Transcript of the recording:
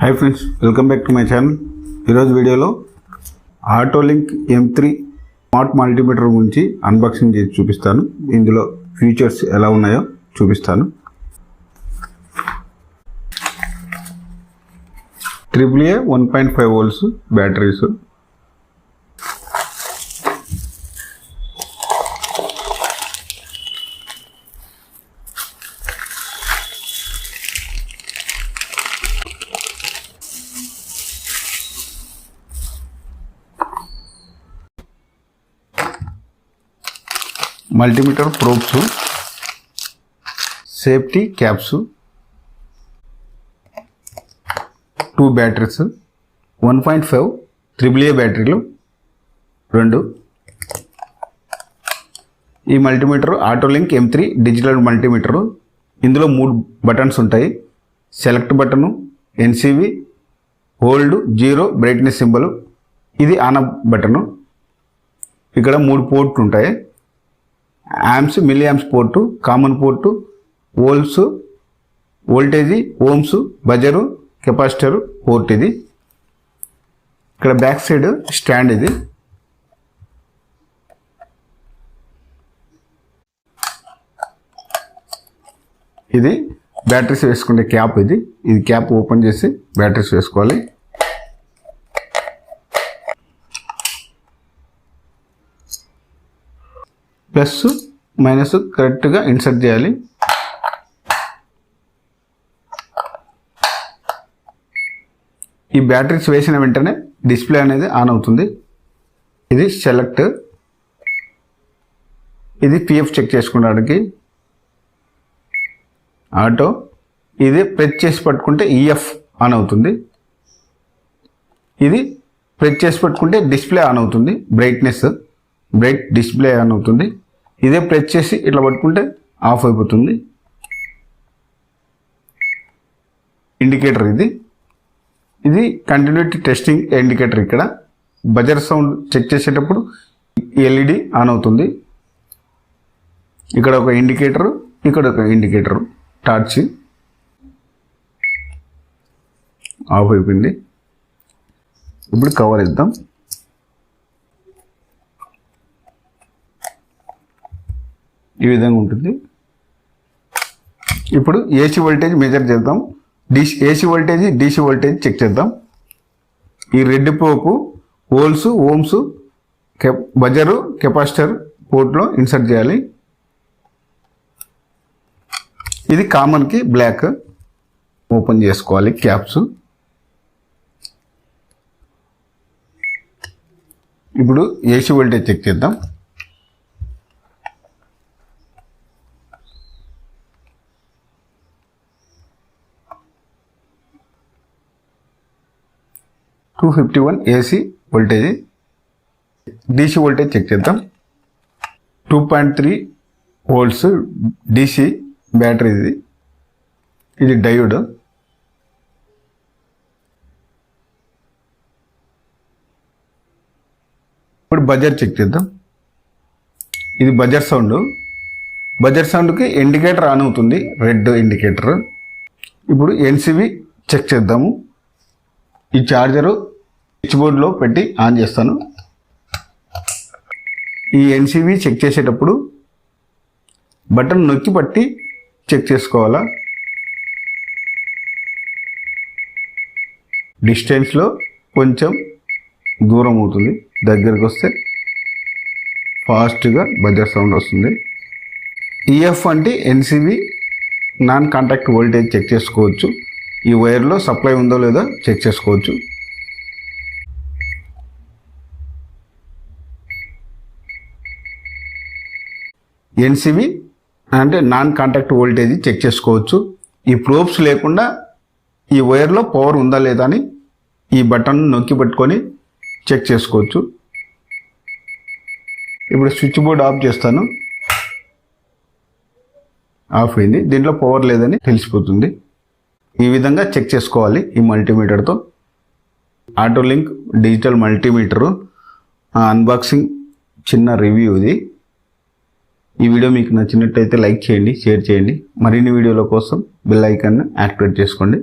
Hi friends welcome back to my channel ఈరోజు వీడియోలో Autolink M three smart multimeter గురించి unboxing చేసి చూపిస్తాను. ఇందులో ఫీచర్స్ ఎలా ఉన్నాయో చూపిస్తాను. Triple A one point five volts batteries multimeter probes safety caps two batteries one point five triple A బ్యాటరీలు రెండు. ఈ multimeter Autolink M three digital multimeter ఇందులో మూడు బటన్స్ ఉంటాయి. Select button NCV hold zero brightness symbol ఇది on button ఇక్కడ మూడు పోర్ట్లు ఉంటాయి. Amps milli port common port volts voltage ohms buzzer capacitor port ఇది. ఇక్కడ బ్యాక్ సైడ్ స్టాండ్ ఇది. ఇది. బ్యాటరీస్ వేసుకునే క్యాప్ ఇది. ఇది క్యాప్ ఓపెన్ చేసి బ్యాటరీస్ వేసుకోవాలి. ప్లస్ మైనస్ కరెక్ట్గా ఇన్సర్ట్ చేయాలి. ఈ బ్యాటరీస్ వేసిన వెంటనే డిస్ప్లే అనేది ఆన్ అవుతుంది. ఇది సెలెక్ట్. ఇది పిఎఫ్ చెక్ చేసుకోవడానికి ఆటో. ఇది ప్రెస్ చేసి పట్టుకుంటే ఈఎఫ్ ఆన్ అవుతుంది. ఇది ప్రెస్ చేసి పట్టుకుంటే డిస్ప్లే ఆన్ అవుతుంది. బ్రైట్నెస్. బ్రైట్ డిస్ప్లే ఆన్ అవుతుంది. ఇదే ప్రెస్ చేసి ఇట్లా పట్టుకుంటే ఆఫ్ అయిపోతుంది. ఇండికేటర్ ఇది. ఇది కంటిన్యూటీ టెస్టింగ్ ఇండికేటర్ ఇక్కడ. బజర్ సౌండ్ చెక్ చేసేటప్పుడు ఎల్ఈడి ఆన్ అవుతుంది. ఇక్కడ ఒక ఇండికేటర్ ఇక్కడ ఒక ఇండికేటర్ టార్చ్ ఆఫ్ అయిపోయింది. ఇప్పుడు కవర్ ఇద్దాం. ఈ విధంగా ఉంటుంది. ఇప్పుడు ఏసీ వోల్టేజ్ మెజర్ చేద్దాం. DC AC voltage DC voltage check చేద్దాం. ఈ రెడ్ పోకు volts ohms K buzzer capacitor పోర్ట్లో insert చేయాలి. ఇది కామన్కి బ్లాక్ ఓపెన్ చేసుకోవాలి క్యాప్స్ ఇప్పుడు ఏసీ వోల్టేజ్ చెక్ చేద్దాం. Two fifty one AC voltage DC voltage check చేద్దాం. Two point three volts DC battery ఇది. ఇది డయోడ్. ఇప్పుడు బజర్ చెక్ చేద్దాం. ఇది బజర్ సౌండ్. బజర్ సౌండ్కి ఇండికేటర్ ఆన్ అవుతుంది. Red indicator. ఇప్పుడు ఎన్సివి చెక్ చేద్దాము. ఈ ఛార్జరు స్విచ్ బోర్డ్లో పెట్టి ఆన్ చేస్తాను. ఈ ఎన్సీవి చెక్ చేసేటప్పుడు బటన్ నొక్కి పట్టి చెక్ చేసుకోవాలా? డిస్టెన్స్లో కొంచెం దూరం అవుతుంది. దగ్గరికి వస్తే ఫాస్ట్గా బజర్ సౌండ్ వస్తుంది. ఈఎఫ్ అంటే NCV non contact voltage check చేసుకోవచ్చు. ఈ వైర్లో సప్లై ఉందో లేదో చెక్ చేసుకోవచ్చు. ఎన్సివి అంటే నాన్ కాంటాక్ట్ వోల్టేజ్ చెక్ చేసుకోవచ్చు. ఈ ప్రోబ్స్ లేకుండా ఈ వైర్లో పవర్ ఉందా లేదా అని ఈ బటన్ నొక్కి పెట్టుకొని చెక్ చేసుకోవచ్చు. ఇప్పుడు స్విచ్ బోర్డ్ ఆఫ్ చేస్తాను. ఆఫ్ అయింది. దీంట్లో పవర్ లేదని తెలిసిపోతుంది. ఈ విధంగా చెక్ చేసుకోవాలి ఈ మల్టీమీటర్తో. Auto link digital multimeter unboxing చిన్న రివ్యూ ఇది. ఈ వీడియో మీకు నచ్చినట్టయితే లైక్ చేయండి షేర్ చేయండి. మరిన్ని వీడియోల కోసం బెల్ ఐకాన్ని యాక్టివేట్ చేసుకోండి.